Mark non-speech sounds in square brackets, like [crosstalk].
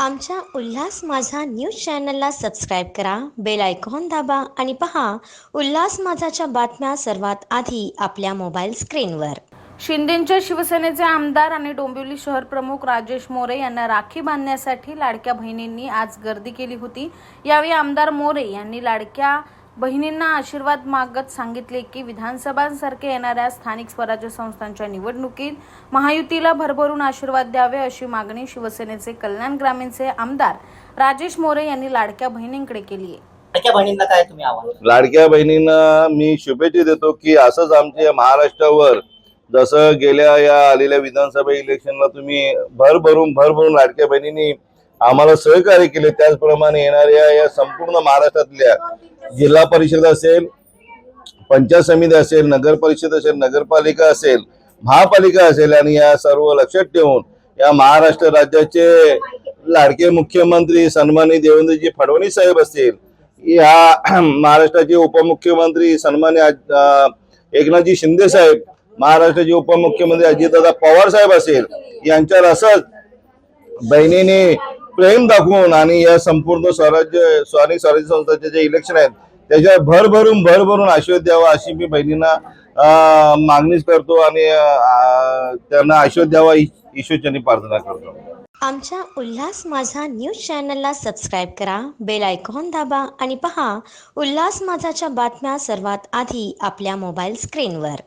आमच्या उल्हास माझा न्यूज चॅनलला सबस्क्राईब करा बेल आयकॉन दाबा आणि पहा उल्हास माझाच्या बातम्या सर्वात आधी आपल्या मोबाईल स्क्रीनवर. शिंदेच्या शिवसेनेचे आमदार आणि डोंबिवली शहर प्रमुख राजेश मोरे यांना राखी बांधण्यासाठी लाडक्या बहिणींनी आज गर्दी केली होती. यावेळी आमदार मोरे यांनी लाडक्या बहिणींना आशीर्वाद मागत सांगितले की विधानसभांसारखे येणाऱ्या स्थानिक स्वराज्य संस्थांच्या निवडणुकीत महायुतीला भरभरून आशीर्वाद द्यावे अशी मागणी शिवसेनेचे कल्याण ग्रामीणचे आमदार राजेश मोरे यांनी लाडक्या बहिणींकडे केली आहे. लाडक्या बहिणींना काय तुम्ही आव्हान लाडक्या बहिणींना मी शुभेच्छा देतो की असंच आमच्या महाराष्ट्रावर जसं गेल्या या आलेल्या विधानसभा इलेक्शनला तुम्ही भरभरून भरभरून लाडक्या बहिणींनी आम्हाला सहकार्य केले. त्याचप्रमाणे येणाऱ्या या संपूर्ण महाराष्ट्रातल्या जिल्हा परिषद असेल पंचायत समिती असेल नगर परिषद असेल नगरपालिका असेल महापालिका असेल आणि या सर्व लक्षात ठेवून या महाराष्ट्र राज्याचे लाडके मुख्यमंत्री सन्मानित देवेंद्रजी फडणवीस साहेब असतील या [clears throat] महाराष्ट्राचे उपमुख्यमंत्री सन्मान्य आज- एकनाथजी शिंदे साहेब महाराष्ट्राचे उपमुख्यमंत्री अजितदादा पवार साहेब असेल यांच्यावर असंच बहिणीने प्रेम दाखवून आणि या संपूर्ण स्वराज्य स्थानिक स्वराज्य संस्थाचे जे इलेक्शन आहेत त्याच्यावर भरभरून भरभरून आशीर्वाद द्यावा अशी मी बहिणींना मागणीच करतो आणि त्यांना आशीर्वाद द्यावा ईश- प्रार्थना करतो. आमच्या उल्हास माझा न्यूज चॅनलला सबस्क्राईब करा बेल आयकॉन दाबा आणि पहा उल्हास माझाच्या बातम्या सर्वात आधी आपल्या मोबाईल स्क्रीनवर